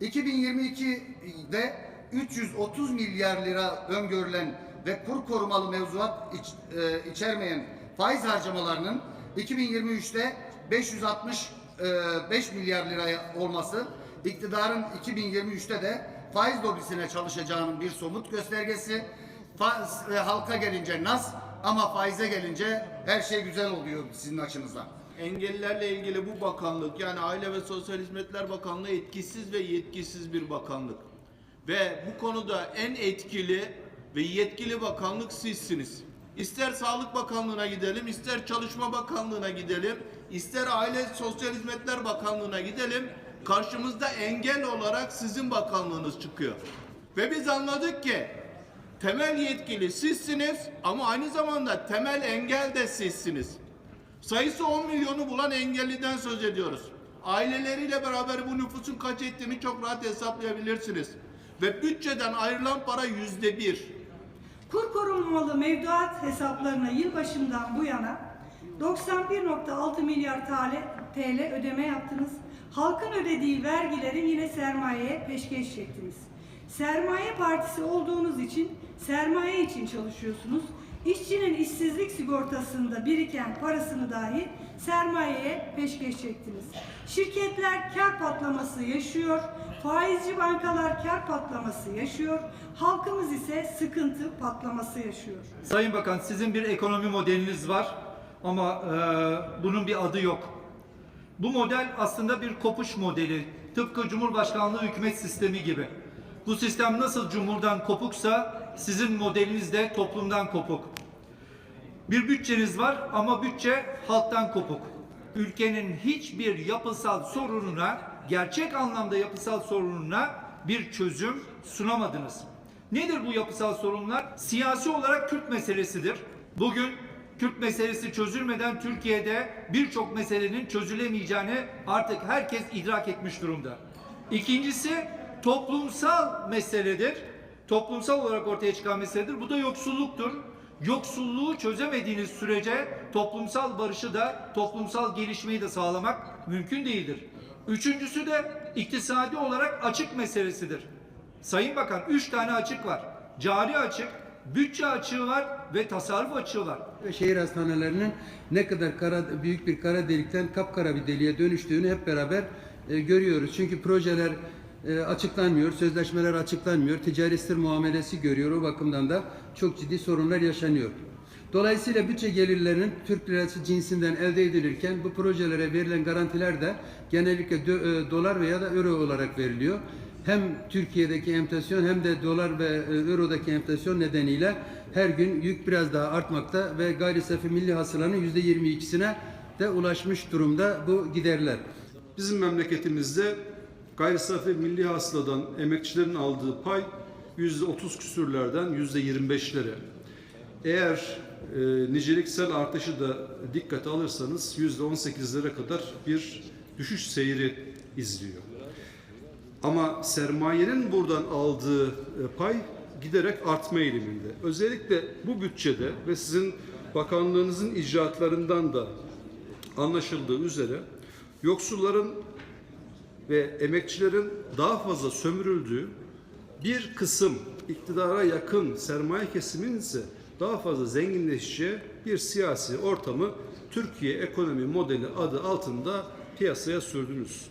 2022'de 330 milyar lira öngörülen ve kur korumalı mevzuat iç- e, içermeyen faiz harcamalarının 2023'te 565 milyar liraya olması iktidarın 2023'te de faiz lobisine çalışacağının bir somut göstergesi. Fa- e, halka gelince naz ama faize gelince her şey güzel oluyor sizin açınızdan. Engellilerle ilgili bu bakanlık yani Aile ve Sosyal Hizmetler Bakanlığı etkisiz ve yetkisiz bir bakanlık. Ve bu konuda en etkili ve yetkili bakanlık sizsiniz. İster Sağlık Bakanlığı'na gidelim, ister Çalışma Bakanlığı'na gidelim, ister Aile Sosyal Hizmetler Bakanlığı'na gidelim. Karşımızda engel olarak sizin bakanlığınız çıkıyor. Ve biz anladık ki temel yetkili sizsiniz ama aynı zamanda temel engel de sizsiniz. Sayısı 10 milyonu bulan engelliden söz ediyoruz. Aileleriyle beraber bu nüfusun kaç ettiğini çok rahat hesaplayabilirsiniz. Ve bütçeden ayrılan para yüzde bir. Kur korumalı mevduat hesaplarına yılbaşından bu yana 91.6 milyar TL, TL ödeme yaptınız. Halkın ödediği vergileri yine sermayeye peşkeş çektiniz. Sermaye partisi olduğunuz için sermaye için çalışıyorsunuz. İşçinin işsizlik sigortasında biriken parasını dahi sermayeye peşkeş çektiniz. Şirketler kar patlaması yaşıyor. Faizci bankalar kar patlaması yaşıyor. Halkımız ise sıkıntı patlaması yaşıyor. Sayın Bakan sizin bir ekonomi modeliniz var ama e, bunun bir adı yok. Bu model aslında bir kopuş modeli. Tıpkı Cumhurbaşkanlığı hükümet sistemi gibi. Bu sistem nasıl cumhurdan kopuksa sizin modeliniz de toplumdan kopuk. Bir bütçeniz var ama bütçe halktan kopuk. Ülkenin hiçbir yapısal sorununa, gerçek anlamda yapısal sorununa bir çözüm sunamadınız. Nedir bu yapısal sorunlar? Siyasi olarak Kürt meselesidir. Bugün Kürt meselesi çözülmeden Türkiye'de birçok meselenin çözülemeyeceğini artık herkes idrak etmiş durumda. İkincisi toplumsal meseledir. Toplumsal olarak ortaya çıkan meseledir. Bu da yoksulluktur. Yoksulluğu çözemediğiniz sürece toplumsal barışı da toplumsal gelişmeyi de sağlamak mümkün değildir. Üçüncüsü de iktisadi olarak açık meselesidir. Sayın Bakan üç tane açık var. Cari açık, bütçe açığı var ve tasarruf açığı var. şehir hastanelerinin ne kadar kara, büyük bir kara delikten kapkara bir deliğe dönüştüğünü hep beraber e, görüyoruz. Çünkü projeler e, açıklanmıyor, sözleşmeler açıklanmıyor, ticari sır muamelesi görüyor. O bakımdan da çok ciddi sorunlar yaşanıyor. Dolayısıyla bütçe gelirlerinin Türk lirası cinsinden elde edilirken bu projelere verilen garantiler de genellikle e, dolar veya da euro olarak veriliyor. Hem Türkiye'deki enflasyon hem de dolar ve e, eurodaki enflasyon nedeniyle her gün yük biraz daha artmakta ve gayri safi milli hasılanın yüzde 22'sine de ulaşmış durumda bu giderler. Bizim memleketimizde gayri safi milli hasıladan emekçilerin aldığı pay yüzde otuz küsürlerden yüzde yirmi beşlere. Eğer e, niceliksel artışı da dikkate alırsanız yüzde on sekizlere kadar bir düşüş seyri izliyor. Ama sermayenin buradan aldığı e, pay giderek artma eğiliminde. Özellikle bu bütçede ve sizin bakanlığınızın icraatlarından da anlaşıldığı üzere yoksulların ve emekçilerin daha fazla sömürüldüğü bir kısım iktidara yakın sermaye kesiminin ise daha fazla zenginleşeceği bir siyasi ortamı Türkiye ekonomi modeli adı altında piyasaya sürdünüz.